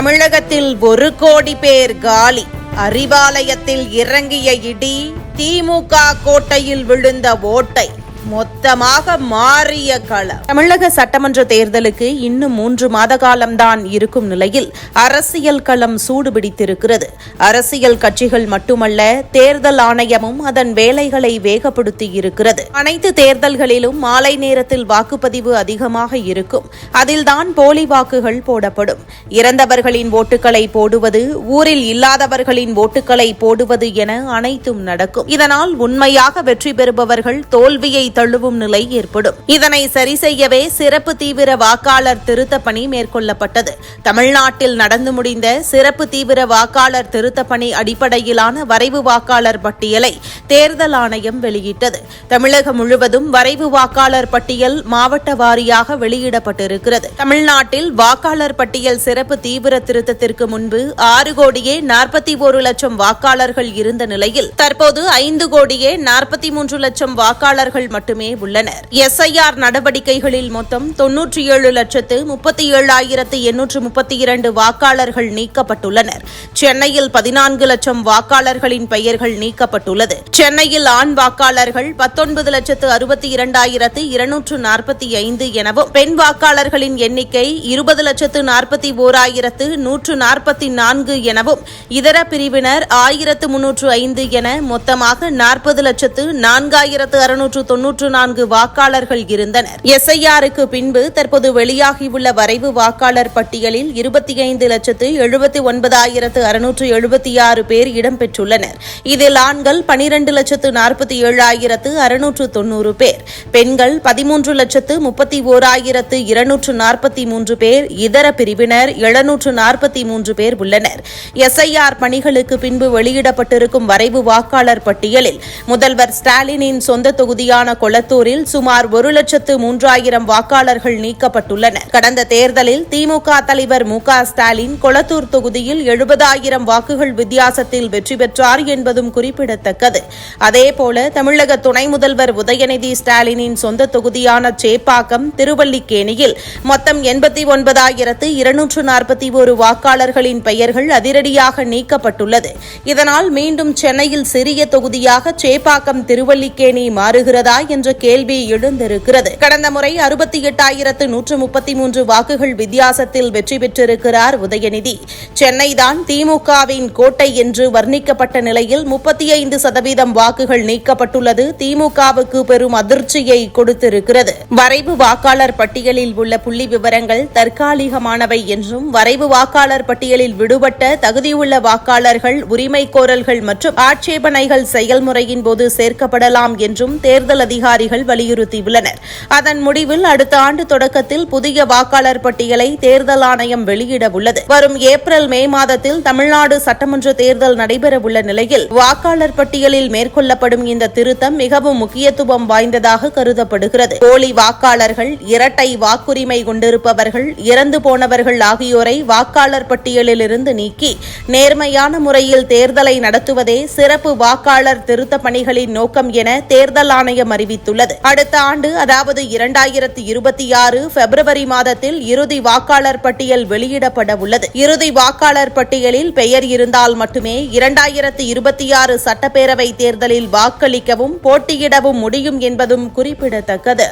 தமிழகத்தில் ஒரு கோடி பேர் காலி. அறிவாலயத்தில் இறங்கிய இடி திமுக கோட்டையில் விழுந்த ஓட்டை. மொத்தமாக மாறிய களம். தமிழக சட்டமன்ற தேர்தலுக்கு இன்னும் மூன்று மாத காலம்தான் இருக்கும் நிலையில் அரசியல் களம் சூடுபிடித்திருக்கிறது. அரசியல் கட்சிகள் மட்டுமல்ல தேர்தல் ஆணையமும் அதன் வேலைகளை வேகப்படுத்தி இருக்கிறது அனைத்து தேர்தல்களிலும் மாலை நேரத்தில் வாக்குப்பதிவு அதிகமாக இருக்கும். அதில்தான் போலி வாக்குகள் போடப்படும். இறந்தவர்களின் ஓட்டுகளை போடுவது ஊரில் இல்லாதவர்களின் ஓட்டுகளை போடுவது என அனைத்தும் நடக்கும். இதனால் உண்மையாக வெற்றி பெறுபவர்கள் தோல்வியை தள்ளுவும் நிலை ஏற்படும். இதனை சரி செய்யவே சிறப்பு தீவிர வாக்காளர் திருத்த பணி மேற்கொள்ளப்பட்டது. தமிழ்நாட்டில் நடந்து முடிந்த சிறப்பு தீவிர வாக்காளர் திருத்த பணி அடிப்படையிலான வரைவு வாக்காளர் பட்டியலை தேர்தல் ஆணையம் வெளியிட்டது. தமிழகம் முழுவதும் வரைவு வாக்காளர் பட்டியல் மாவட்ட வாரியாக வெளியிடப்பட்டிருக்கிறது. தமிழ்நாட்டில் வாக்காளர் பட்டியல் சிறப்பு தீவிர திருத்தத்திற்கு முன்பு ஆறு கோடியே நாற்பத்தி ஒரு லட்சம் வாக்காளர்கள் இருந்த நிலையில் தற்போது ஐந்து கோடியே நாற்பத்தி மூன்று லட்சம் வாக்காளர்கள் மட்டுமே உள்ளனர். எஸ்ஐஆர் நடவடிக்கைகளில் மொத்தம் தொன்னூற்றி ஏழு லட்சத்து முப்பத்தி ஏழாயிரத்து எண்ணூற்று முப்பத்தி இரண்டு வாக்காளர்கள் நீக்கப்பட்டுள்ளனர். சென்னையில் பதினான்கு லட்சம் வாக்காளர்களின் பெயர்கள் நீக்கப்பட்டுள்ளது. சென்னையில் ஆண் வாக்காளர்கள் பத்தொன்பது லட்சத்து அறுபத்தி இரண்டாயிரத்து இருநூற்று நாற்பத்தி ஐந்து எனவும் பெண் வாக்காளர்களின் எண்ணிக்கை இருபது லட்சத்து நாற்பத்தி ஓராயிரத்து நூற்று நாற்பத்தி நான்கு எனவும் இதர பிரிவினர் ஆயிரத்து முன்னூற்று ஐந்து என மொத்தமாக நாற்பது லட்சத்து நான்காயிரத்து அறுநூற்று தொன்னூறு தொன்னூற்று நான்கு வாக்காளர்கள் இருந்தனர். எஸ்ஐஆருக்கு பின்பு தற்போது வெளியாகியுள்ள வரைவு வாக்காளர் பட்டியலில் இருபத்தி ஐந்து லட்சத்து எழுபத்தி ஒன்பதாயிரத்து அறுநூற்று எழுபத்தி ஆறு பேர் இடம்பெற்றுள்ளனர் இதில் ஆண்கள் பனிரண்டு லட்சத்து நாற்பத்தி ஏழாயிரத்து அறுநூற்று தொன்னூறு பேர். பெண்கள் பதிமூன்று லட்சத்து முப்பத்தி ஓராயிரத்து இருநூற்று நாற்பத்தி மூன்று பேர். இதர பிரிவினர் எழுநூற்று நாற்பத்தி மூன்று பேர் உள்ளனர். எஸ்ஐஆர் பணிகளுக்கு பின்பு வெளியிடப்பட்டிருக்கும் வரைவு வாக்காளர் பட்டியலில் முதல்வர் ஸ்டாலினின் சொந்த தொகுதியான கொளத்தூரில் சுமார் ஒரு லட்சத்து மூன்றாயிரம் வாக்காளர்கள் நீக்கப்பட்டுள்ளனர். கடந்த தேர்தலில் திமுக தலைவர் மு ஸ்டாலின் கொளத்தூர் தொகுதியில் எழுபதாயிரம் வாக்குகள் வித்தியாசத்தில் வெற்றி பெற்றார் என்பதும் குறிப்பிடத்தக்கது. அதேபோல தமிழக துணை முதல்வர் உதயநிதி ஸ்டாலினின் சொந்த தொகுதியான சேப்பாக்கம் திருவல்லிக்கேணியில் மொத்தம் எண்பத்தி ஒன்பதாயிரத்து இருநூற்று நாற்பத்தி ஒரு வாக்காளர்களின் பெயர்கள் அதிரடியாக நீக்கப்பட்டுள்ளது. இதனால் மீண்டும் சென்னையில் சிறிய தொகுதியாக சேப்பாக்கம் திருவல்லிக்கேணி மாறுகிறதா என்ற கேள்வி எழுந்திருக்கிறது. கடந்த முறை அறுபத்தி எட்டாயிரத்து நூற்று முப்பத்தி மூன்று வாக்குகள் வித்தியாசத்தில் வெற்றி பெற்றிருக்கிறார் உதயநிதி. சென்னைதான் திமுகவின் கோட்டை என்று வர்ணிக்கப்பட்ட நிலையில் முப்பத்தி ஐந்து சதவீதம் வாக்குகள் நீக்கப்பட்டுள்ளது. திமுகவுக்கு பெரும் அதிர்ச்சியை கொடுத்திருக்கிறது. வரைவு வாக்காளர் பட்டியலில் உள்ள புள்ளி விவரங்கள் தற்காலிகமானவை என்றும் வரைவு வாக்காளர் பட்டியலில் விடுபட்ட தகுதியுள்ள வாக்காளர்கள் உரிமை கோரல்கள் மற்றும் ஆட்சேபனைகள் செயல்முறையின் போது சேர்க்கப்படலாம் என்றும் தேர்தல் அதிகாரி அதிகாரிகள் வலியுறுத்தியுள்ளனர். அதன் முடிவில் அடுத்த ஆண்டு தொடக்கத்தில் புதிய வாக்காளர் பட்டியலை தேர்தல் ஆணையம் வெளியிட உள்ளது. வரும் ஏப்ரல் மே மாதத்தில் தமிழ்நாடு சட்டமன்ற தேர்தல் நடைபெறவுள்ள நிலையில் வாக்காளர் பட்டியலில் மேற்கொள்ளப்படும் இந்த திருத்தம் மிகவும் முக்கியத்துவம் வாய்ந்ததாக கருதப்படுகிறது. போலி வாக்காளர்கள் இரட்டை வாக்குரிமை கொண்டிருப்பவர்கள் இறந்து போனவர்கள் ஆகியோரை வாக்காளர் பட்டியலிலிருந்து நீக்கி நேர்மையான முறையில் தேர்தலை நடத்துவதே சிறப்பு வாக்காளர் திருத்த பணிகளின் நோக்கம் என தேர்தல் ஆணையம் அறிவித்துள்ளது அடுத்த ஆண்டு அதாவது இரண்டாயிரத்தி இருபத்தி ஆறு பிப்ரவரி மாதத்தில் இறுதி வாக்காளர் பட்டியல் வெளியிடப்பட உள்ளது. இறுதி வாக்காளர் பட்டியலில் பெயர் இருந்தால் மட்டுமே இரண்டாயிரத்தி இருபத்தி ஆறு சட்டப்பேரவை தேர்தலில் வாக்களிக்கவும் போட்டியிடவும் முடியும் என்பதும் குறிப்பிடத்தக்கது.